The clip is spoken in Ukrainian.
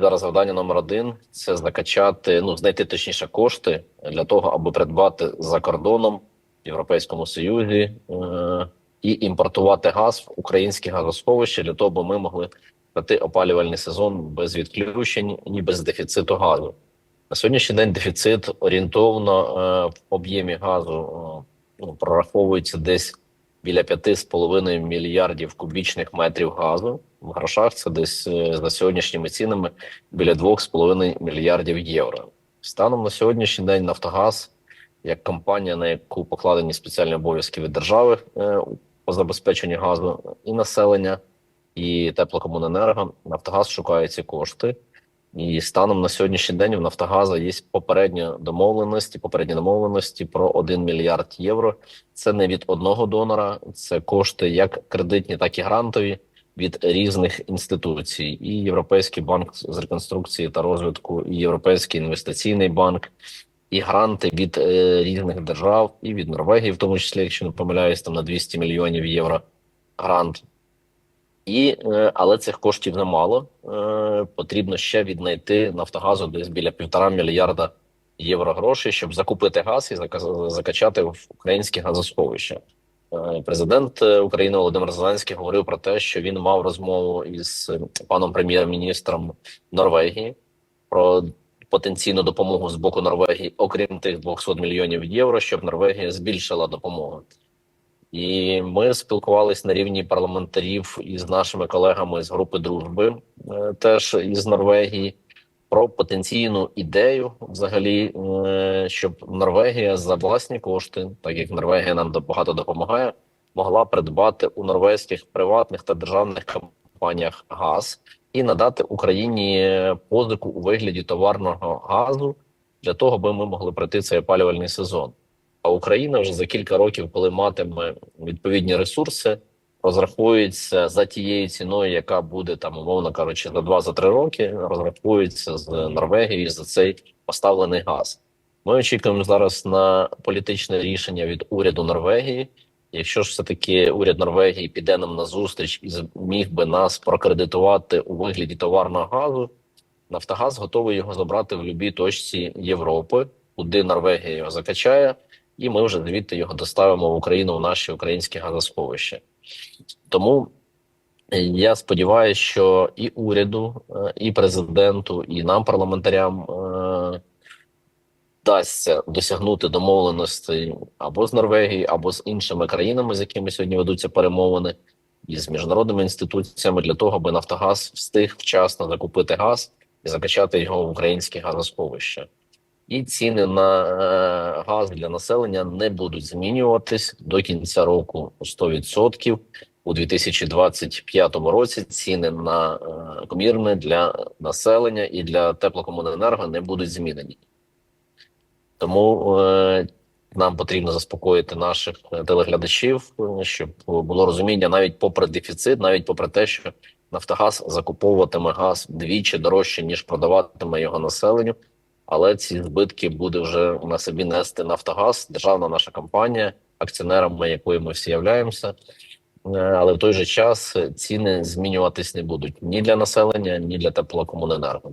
зараз завдання номер один це закачати, ну знайти точніше кошти для того, аби придбати за кордоном в Європейському Союзі е- і імпортувати газ в українські газосховища для того, аби ми могли пройти опалювальний сезон без відключень і без дефіциту газу. На сьогоднішній день дефіцит орієнтовно е, в об'ємі газу е, ну, прораховується десь біля 5,5 мільярдів кубічних метрів газу. В грошах це десь е, за сьогоднішніми цінами біля 2,5 мільярдів євро. Станом на сьогоднішній день Нафтогаз, як компанія, на яку покладені спеціальні обов'язки від держави е, по забезпеченню газу і населення, і теплокомуненерго, Нафтогаз шукає ці кошти. І станом на сьогоднішній день в Нафтогаза є попередні домовленості, попередні домовленості про 1 мільярд євро. Це не від одного донора, це кошти як кредитні, так і грантові від різних інституцій. І Європейський банк з реконструкції та розвитку, і Європейський інвестиційний банк, і гранти від е, різних держав, і від Норвегії, в тому числі, якщо не помиляюсь, там на 200 мільйонів євро грант. І, е, але цих коштів немало. Е, Потрібно ще віднайти Нафтогазу десь біля півтора мільярда євро грошей, щоб закупити газ і зака- закачати в українські газосховища. Е, Президент е, України Володимир Зеленський говорив про те, що він мав розмову із е, паном прем'єр-міністром Норвегії про потенційну допомогу з боку Норвегії, окрім тих 200 мільйонів євро, щоб Норвегія збільшила допомогу. І ми спілкувалися на рівні парламентарів із нашими колегами з групи дружби, теж із Норвегії, про потенційну ідею, взагалі, е, щоб Норвегія за власні кошти, так як Норвегія нам багато допомагає, могла придбати у норвезьких приватних та державних компаніях газ і надати Україні позику у вигляді товарного газу для того, аби ми могли пройти цей опалювальний сезон. А Україна вже за кілька років, коли матиме відповідні ресурси, розрахується за тією ціною, яка буде там, умовно кажучи, за 2-3 роки, розрахується з Норвегією за цей поставлений газ. Ми очікуємо зараз на політичне рішення від уряду Норвегії. Якщо ж все таки уряд Норвегії піде нам на зустріч і зміг би нас прокредитувати у вигляді товарного газу, Нафтогаз готовий його забрати в будь-якій точці Європи, куди Норвегія його закачає, і ми вже звідти його доставимо в Україну в наші українські газосховища. Тому е, я сподіваюся, що і уряду, е, і президенту, і нам, парламентарям, е, вдасться досягнути домовленостей або з Норвегією, або з іншими країнами, з якими сьогодні ведуться перемовини, і з міжнародними інституціями для того, аби Нафтогаз встиг вчасно закупити газ і закачати його в українські газосховища. І ціни на е, газ для населення не будуть змінюватись до кінця року у 100%. У 2025 році ціни на е, комірне для населення і для теплокомуненерго не будуть змінені. Тому е, нам потрібно заспокоїти наших телеглядачів, щоб було розуміння навіть попри дефіцит, навіть попри те, що Нафтогаз закуповуватиме газ вдвічі дорожче ніж продаватиме його населенню. Але ці збитки буде вже на собі нести Нафтогаз, державна наша компанія, акціонерами якої ми всі являємося. Е, Але в той же час ціни змінюватись не будуть ні для населення, ні для теплокомуненерго.